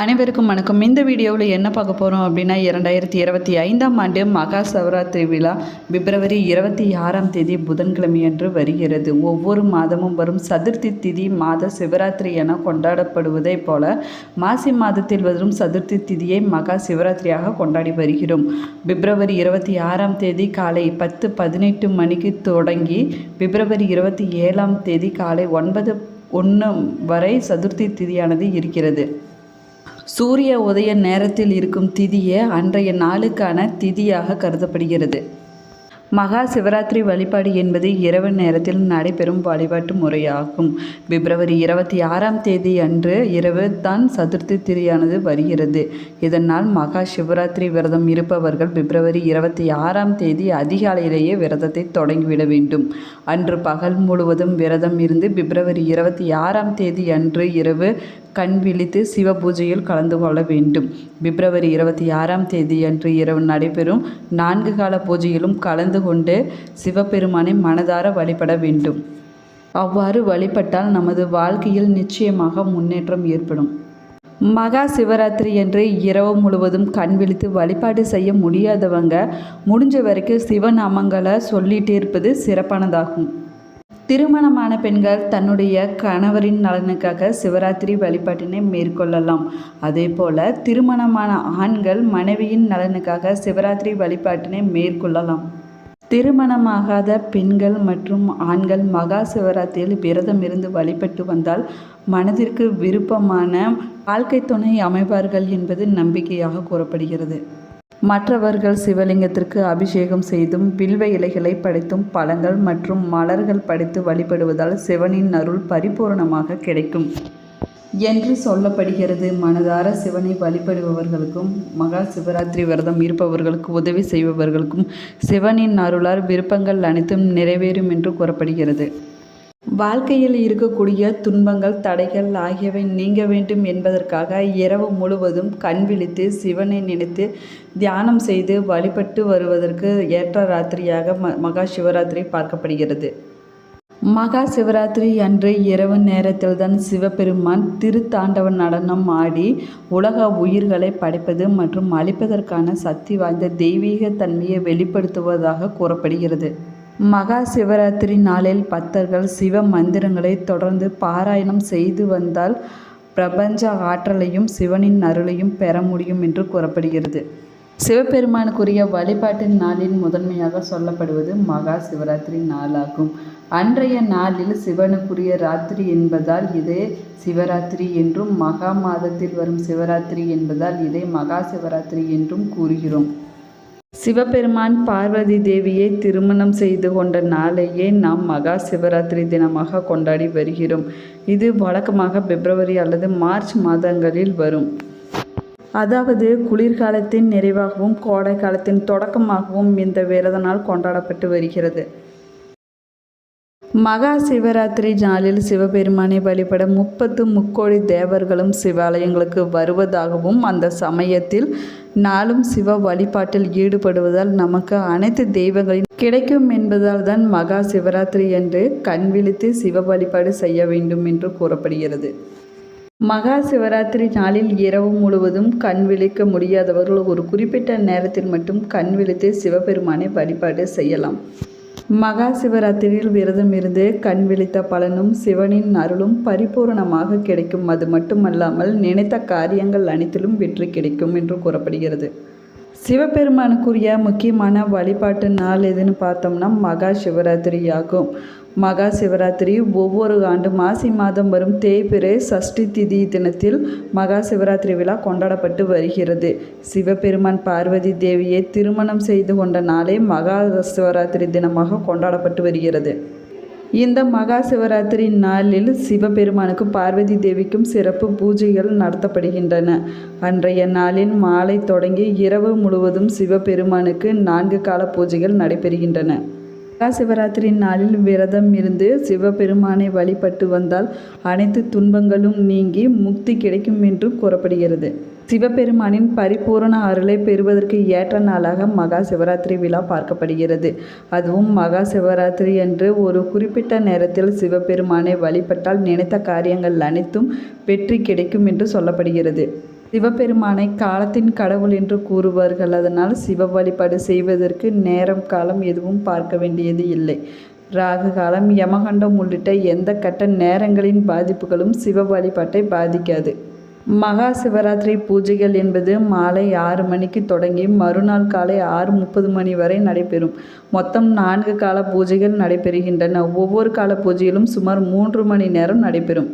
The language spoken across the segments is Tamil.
அனைவருக்கும் வணக்கம். இந்த வீடியோவில் என்ன பார்க்க போகிறோம் அப்படின்னா இரண்டாயிரத்தி இருபத்தி ஐந்தாம் ஆண்டு மகா சிவராத்திரி விழா பிப்ரவரி இருபத்தி ஆறாம் தேதி புதன்கிழமையன்று வருகிறது. ஒவ்வொரு மாதமும் வரும் சதுர்த்தி திதி மாத சிவராத்திரி என கொண்டாடப்படுவதைப் போல மாசி மாதத்தில் வரும் சதுர்த்தி திதியை மகா சிவராத்திரியாக கொண்டாடி வருகிறோம். பிப்ரவரி இருபத்தி ஆறாம் தேதி காலை பத்து பதினெட்டு மணிக்கு தொடங்கி பிப்ரவரி இருபத்தி ஏழாம் தேதி காலை ஒன்பது ஒன்று வரை சதுர்த்தி திதியானது இருக்கிறது. சூரிய உதய நேரத்தில் இருக்கும் திதியே அன்றைய நாளுக்கான திதியாக கருதப்படுகிறது. மகா சிவராத்திரி வழிபாடு என்பது இரவு நேரத்தில் நடைபெறும் வழிபாட்டு முறையாகும். பிப்ரவரி இருபத்தி ஆறாம் தேதி அன்று இரவு தான் சதுர்த்தி திதியானது வருகிறது. இதனால் மகா சிவராத்திரி விரதம் இருப்பவர்கள் பிப்ரவரி இருபத்தி ஆறாம் தேதி அதிகாலையிலேயே விரதத்தை தொடங்கிவிட வேண்டும். அன்று பகல் முழுவதும் விரதம் இருந்து பிப்ரவரி இருபத்தி ஆறாம் தேதி அன்று இரவு கண் விழித்து சிவ பூஜையில் கலந்து கொள்ள வேண்டும். பிப்ரவரி இருபத்தி ஆறாம் தேதி அன்று இரவு நடைபெறும் நான்கு கால பூஜையிலும் கலந்து கொண்டு சிவபெருமானை மனதார வழிபட வேண்டும். அவ்வாறு வழிபட்டால் நமது வாழ்க்கையில் நிச்சயமாக முன்னேற்றம் ஏற்படும். மகா சிவராத்திரி என்று இரவு முழுவதும் கண் விழித்து வழிபாடு செய்ய முடியாதவங்க முடிஞ்ச வரைக்கும் சிவநாமங்களை சொல்லிகிட்டே இருப்பது சிறப்பானதாகும். திருமணமான பெண்கள் தன்னுடைய கணவரின் நலனுக்காக சிவராத்திரி வழிபாட்டினை மேற்கொள்ளலாம். அதே போல் திருமணமான ஆண்கள் மனைவியின் நலனுக்காக சிவராத்திரி வழிபாட்டினை மேற்கொள்ளலாம். திருமணமாகாத பெண்கள் மற்றும் ஆண்கள் மகா சிவராத்திரியில் விரதம் இருந்து வழிபட்டு வந்தால் மனதிற்கு விருப்பமான வாழ்க்கை துணை அமைப்பார்கள் என்பது நம்பிக்கையாக கூறப்படுகிறது. மற்றவர்கள் சிவலிங்கத்திற்கு அபிஷேகம் செய்தும் வில்வ இலைகளை படைத்தும் பழங்கள் மற்றும் மலர்கள் படைத்து வழிபடுவதால் சிவனின் அருள் பரிபூரணமாக கிடைக்கும். என்று சொல்லப்படுகிறது. மனதார சிவனை வழிபடுபவர்களுக்கும் மகா சிவராத்திரி விரதம் இருப்பவர்களுக்கு உதவி செய்பவர்களுக்கும் சிவனின் அருளால் விருப்பங்கள் அனைத்தும் நிறைவேறும் என்று கூறப்படுகிறது. வாழ்க்கையில் இருக்கக்கூடிய துன்பங்கள் தடைகள் ஆகியவை நீங்க வேண்டும் என்பதற்காக இரவு முழுவதும் கண் விழித்து சிவனை நினைத்து தியானம் செய்து வழிபட்டு வருவதற்கு ஏற்ற ராத்திரியாக ம மகா சிவராத்திரி பார்க்கப்படுகிறது. மகா சிவராத்திரி அன்று இரவு நேரத்தில்தான் சிவபெருமான் திருத்தாண்டவ நடனம் ஆடி உலக உயிர்களை படைப்பது மற்றும் அழிப்பதற்கான சக்தி வாய்ந்த தெய்வீக தன்மையை வெளிப்படுத்துவதாக கூறப்படுகிறது. மகா சிவராத்திரி நாளில் பக்தர்கள் சிவ மந்திரங்களை தொடர்ந்து பாராயணம் செய்து வந்தால் பிரபஞ்ச ஆற்றலையும் சிவனின் அருளையும் பெற முடியும் என்று கூறப்படுகிறது. சிவபெருமானுக்குரிய வழிபாட்டின் நாளின் முதன்மையாக சொல்லப்படுவது மகா சிவராத்திரி நாளாகும். அன்றைய நாளில் சிவனுக்குரிய ராத்திரி என்பதால் இதே சிவராத்திரி என்றும் மகா மாதத்தில் வரும் சிவராத்திரி என்பதால் இதை மகா சிவராத்திரி என்றும் கூறுகிறோம். சிவபெருமான் பார்வதி தேவியை திருமணம் செய்து கொண்ட நாளையே நாம் மகா சிவராத்திரி தினமாக கொண்டாடி வருகிறோம். இது வழக்கமாக பிப்ரவரி அல்லது மார்ச் மாதங்களில் வரும். அதாவது குளிர்காலத்தின் நிறைவாகவும் கோடை காலத்தின் தொடக்கமாகவும் இந்த விரத நாள் கொண்டாடப்பட்டு வருகிறது. மகா சிவராத்திரி நாளில் சிவபெருமானை வழிபட முப்பத்து முக்கோடி தேவர்களும் சிவாலயங்களுக்கு வருவதாகவும் அந்த சமயத்தில் நாளும் சிவ வழிபாட்டில் ஈடுபடுவதால் நமக்கு அனைத்து தெய்வங்களின் கிடைக்கும் என்பதால் தான் மகா சிவராத்திரி என்று கண் விழித்து சிவ வழிபாடு செய்ய வேண்டும் என்று கூறப்படுகிறது. மகா சிவராத்திரி நாளில் இரவு முழுவதும் கண் விழிக்க முடியாதவர்கள் ஒரு குறிப்பிட்ட நேரத்தில் மட்டும் கண் விழித்து சிவபெருமானை வழிபாடு செய்யலாம். மகா சிவராத்திரியில் விரதம் இருந்து கண் விழித்த பலனும் சிவனின் அருளும் பரிபூரணமாக கிடைக்கும். அது மட்டுமல்லாமல் நினைத்த காரியங்கள் அனைத்திலும் வெற்றி கிடைக்கும் என்று கூறப்படுகிறது. சிவபெருமானுக்குரிய முக்கியமான வழிபாட்டு நாள் எதுன்னு பார்த்தோம்னா மகா சிவராத்திரி ஆகும் மகா சிவராத்திரி. ஒவ்வொரு ஆண்டு மாசி மாதம் வரும் தேய்பிறை சஷ்டி திதி தினத்தில் மகா சிவராத்திரி விழா கொண்டாடப்பட்டு வருகிறது. சிவபெருமான் பார்வதி தேவியை திருமணம் செய்து கொண்ட நாளே மகா சிவராத்திரி தினமாக கொண்டாடப்பட்டு வருகிறது. இந்த மகா சிவராத்திரி நாளில் சிவபெருமானுக்கும் பார்வதி தேவிக்கும் சிறப்பு பூஜைகள் நடத்தப்படுகின்றன. அன்றைய நாளில் மாலை தொடங்கி இரவு முழுவதும் சிவபெருமானுக்கு நான்கு கால பூஜைகள் நடைபெறுகின்றன. சிவராத்திரி நாளில் விரதம் இருந்து சிவபெருமானை வழிபட்டு வந்தால் அனைத்து துன்பங்களும் நீங்கி முக்தி கிடைக்கும் என்று கூறப்படுகிறது. சிவபெருமானின் பரிபூரண அருளை பெறுவதற்கு ஏற்ற நாளாக மகா சிவராத்திரி விழா பார்க்கப்படுகிறது. அதுவும் மகா சிவராத்திரி என்று ஒரு குறிப்பிட்ட நேரத்தில் சிவபெருமானை வழிபட்டால் நினைத்த காரியங்கள் அனைத்தும் வெற்றி கிடைக்கும் என்று சொல்லப்படுகிறது. சிவபெருமானை காலத்தின் கடவுள் என்று கூறுவார்கள். அதனால் சிவ வழிபாடு செய்வதற்கு நேரம் காலம் எதுவும் பார்க்க வேண்டியது இல்லை. ராகு காலம் யமகண்டம் உள்ளிட்ட எந்த கட்ட நேரங்களின் பாதிப்புகளும் சிவ வழிபாட்டை பாதிக்காது. மகா சிவராத்திரி பூஜைகள் என்பது மாலை ஆறு மணிக்கு தொடங்கி மறுநாள் காலை ஆறு முப்பது மணி வரை நடைபெறும். மொத்தம் நான்கு கால பூஜைகள் நடைபெறுகின்றன. ஒவ்வொரு கால பூஜையிலும் சுமார் மூன்று மணி நேரம் நடைபெறும்.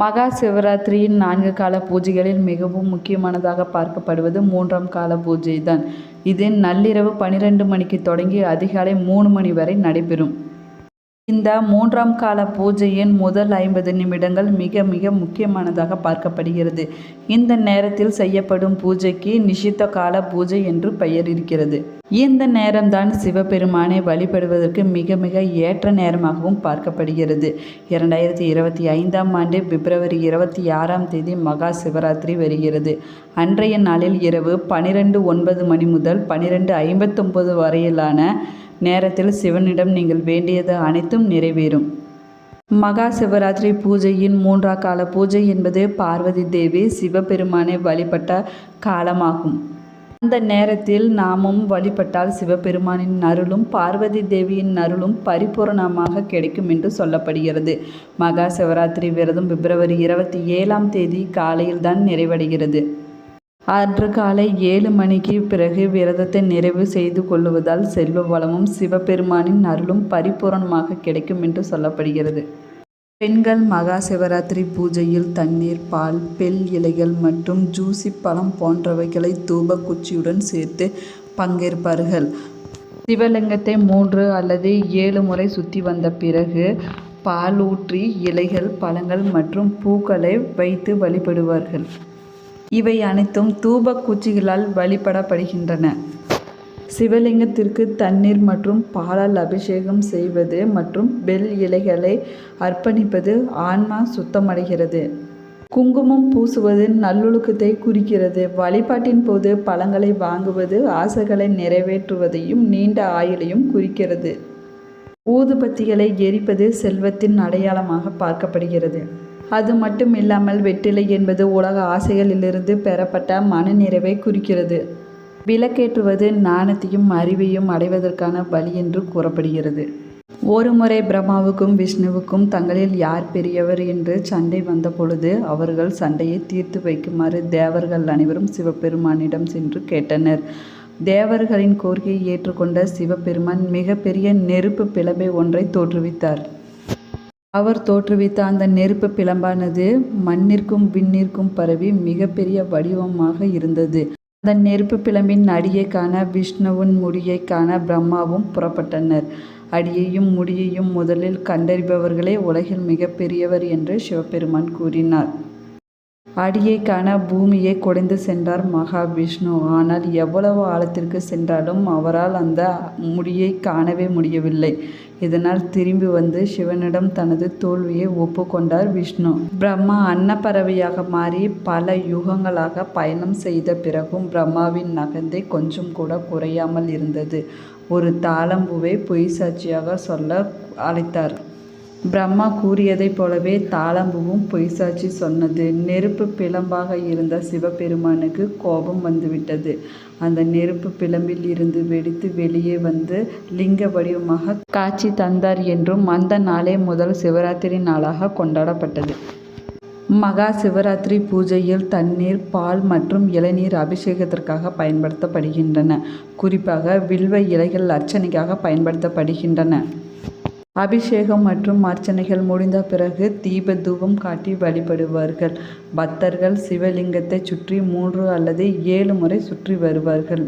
மகா சிவராத்திரியின் நான்கு கால பூஜைகளில் மிகவும் முக்கியமானதாக பார்க்கப்படுவது மூன்றாம் கால பூஜை தான் இது நள்ளிரவு பனிரெண்டு மணிக்கு தொடங்கி அதிகாலை மூணு மணி வரை நடைபெறும். இந்த மூன்றாம் கால பூஜையின் முதல் ஐம்பது நிமிடங்கள் மிக மிக முக்கியமானதாக பார்க்கப்படுகிறது. இந்த நேரத்தில் செய்யப்படும் பூஜைக்கு நிஷித்த கால பூஜை என்று பெயர் இருக்கிறது. இந்த நேரம்தான் சிவபெருமானை வழிபடுவதற்கு மிக மிக ஏற்ற நேரமாகவும் பார்க்கப்படுகிறது. இரண்டாயிரத்தி இருபத்தி ஐந்தாம் ஆண்டு பிப்ரவரி இருபத்தி ஆறாம் தேதி மகா சிவராத்திரி வருகிறது. அன்றைய நாளில் இரவு பனிரெண்டு ஒன்பது மணி முதல் பனிரெண்டு ஐம்பத்தொம்பது வரையிலான நேரத்தில் சிவனிடம் நீங்கள் வேண்டியது அனைத்தும் நிறைவேறும். மகா சிவராத்திரி பூஜையின் மூன்றா கால பூஜை என்பது பார்வதி தேவி சிவபெருமானை வழிபட்ட காலமாகும். அந்த நேரத்தில் நாமும் வழிபட்டால் சிவபெருமானின் அருளும் பார்வதி தேவியின் அருளும் பரிபூரணமாக கிடைக்கும் என்று சொல்லப்படுகிறது. மகா சிவராத்திரி விரதம் பிப்ரவரி இருபத்தி ஏழாம் தேதி காலையில்தான் நிறைவடைகிறது. அன்று காலை ஏழு மணிக்கு பிறகு விரதத்தை நிறைவு செய்து கொள்ளுவதால் செல்வ வளமும் சிவபெருமானின் அருளும் பரிபூரணமாக கிடைக்கும் என்று சொல்லப்படுகிறது. பெண்கள் மகா சிவராத்திரி பூஜையில் தண்ணீர் பால் பெல் இலைகள் மற்றும் ஜூசி பழம் போன்றவைகளை தூப குச்சியுடன் சேர்த்து பங்கேற்பார்கள். சிவலிங்கத்தை மூன்று அல்லது ஏழு முறை சுற்றி வந்த பிறகு பால் ஊற்றி இலைகள் பழங்கள் மற்றும் பூக்களை வைத்து வழிபடுவார்கள். இவை அனைத்தும் தூப குச்சிகளால் வழிபடப்படுகின்றன. சிவலிங்கத்திற்கு தண்ணீர் மற்றும் பாலால் அபிஷேகம் செய்வது மற்றும் பெல் இலைகளை அர்ப்பணிப்பது ஆன்மா சுத்தமடைகிறது. குங்குமம் பூசுவது நல்லொழுக்கத்தை குறிக்கிறது. வழிபாட்டின் போது பழங்களை வாங்குவது ஆசைகளை நிறைவேற்றுவதையும் நீண்ட ஆயுளையும் குறிக்கிறது. ஊதுபத்திகளை எரிப்பது செல்வத்தின் அடையாளமாக பார்க்கப்படுகிறது. அது மட்டும் இல்லாமல் வெற்றிலை என்பது உலக ஆசைகளிலிருந்து பெறப்பட்ட மனநிறைவை குறிக்கிறது. விளக்கேற்றுவது ஞானத்தையும் அறிவையும் அடைவதற்கான வழி என்று கூறப்படுகிறது. ஒரு முறை பிரம்மாவுக்கும் விஷ்ணுவுக்கும் தங்களில் யார் பெரியவர் என்று சண்டை வந்த பொழுது அவர்கள் சண்டையை தீர்த்து வைக்குமாறு தேவர்கள் அனைவரும் சிவபெருமானிடம் சென்று கேட்டனர். தேவர்களின் கோரிக்கையை ஏற்றுக்கொண்ட சிவபெருமான் மிகப்பெரிய நெருப்பு பிளவை ஒன்றை தோற்றுவித்தார். அவர் தோற்றுவித்த அந்த நெருப்பு பிளம்பானது மண்ணிற்கும் விண்ணிற்கும் பரவி மிகப்பெரிய வடிவமாக இருந்தது. அந்த நெருப்பு பிளம்பின் அடியை காண விஷ்ணுவின் முடியை காண பிரம்மாவும் புறப்பட்டனர். அடியையும் முடியையும் முதலில் கண்டறிபவர்களே உலகில் மிகப்பெரியவர் என்று சிவபெருமான் கூறினார். அடியை காண பூமியை குடைந்து சென்றார் மகாவிஷ்ணு. ஆனால் எவ்வளவு ஆழத்திற்கு சென்றாலும் அவரால் அந்த முடியை காணவே முடியவில்லை. இதனால் திரும்பி வந்து சிவனிடம் தனது தோல்வியை ஒப்புக்கொண்டார் விஷ்ணு. பிரம்மா அன்னப்பறவையாக மாறி பல யுகங்களாக பயணம் செய்த பிறகும் பிரம்மாவின் நகந்தை கொஞ்சம் கூட குறையாமல் இருந்தது. ஒரு தாளம்பூவை பொய் சாட்சியாக சொல்ல அழைத்தார். பிரம்மா கூறியதைப் போலவே தாளம்பூவும் பொய்சாட்சி சொன்னது. நெருப்பு பிளம்பாக இருந்த சிவபெருமானுக்கு கோபம் வந்துவிட்டது. அந்த நெருப்பு பிளம்பில் இருந்து வெடித்து வெளியே வந்து லிங்க வடிவமாக காட்சி தந்தார் என்றும் அந்த நாளே முதல் சிவராத்திரி நாளாக கொண்டாடப்பட்டது. மகா சிவராத்திரி பூஜையில் தண்ணீர் பால் மற்றும் இளநீர் அபிஷேகத்திற்காக பயன்படுத்தப்படுகின்றன. குறிப்பாக வில்வ இலைகள் அர்ச்சனைக்காக பயன்படுத்தப்படுகின்றன. அபிஷேகம் மற்றும் அர்ச்சனைகள் முடிந்த பிறகு தீப தூபம் காட்டி வழிபடுவார்கள். பக்தர்கள் சிவலிங்கத்தை சுற்றி மூன்று அல்லது ஏழு முறை சுற்றி வருவார்கள்.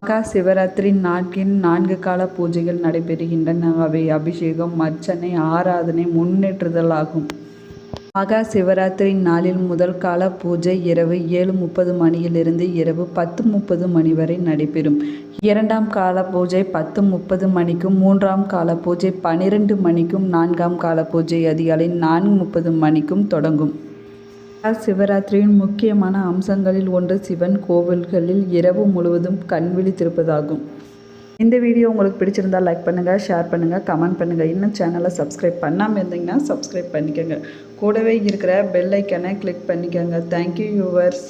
மகா சிவராத்திரி நாட்கின் நான்கு கால பூஜைகள் நடைபெறுகின்றன. அவை அபிஷேகம் அர்ச்சனை ஆராதனை முன்னேற்றுதல் ஆகும் மகா சிவராத்திரி நாளில் முதல் கால பூஜை இரவு ஏழு முப்பது மணியிலிருந்து இரவு பத்து முப்பது மணி வரை நடைபெறும். இரண்டாம் கால பூஜை பத்து முப்பது மணிக்கும் மூன்றாம் கால பூஜை பன்னிரெண்டு மணிக்கும் நான்காம் கால பூஜை அதிகாலை நான்கு முப்பது மணிக்கும் தொடங்கும். சிவராத்திரியின் முக்கியமான அம்சங்களில் ஒன்று சிவன் கோவில்களில் இரவு முழுவதும் கண் விழித்திருப்பதாகும். இந்த வீடியோ உங்களுக்கு பிடிச்சிருந்தா லைக் பண்ணுங்கள் ஷேர் பண்ணுங்கள் கமெண்ட் பண்ணுங்கள் இன்னும் சேனலை சப்ஸ்கிரைப் பண்ணாமல் இருந்தீங்கன்னா சப்ஸ்கிரைப் பண்ணிக்கோங்க. கூடவே இருக்கிற பெல் ஐக்கனை கிளிக் பண்ணிக்கோங்க. Thank you viewers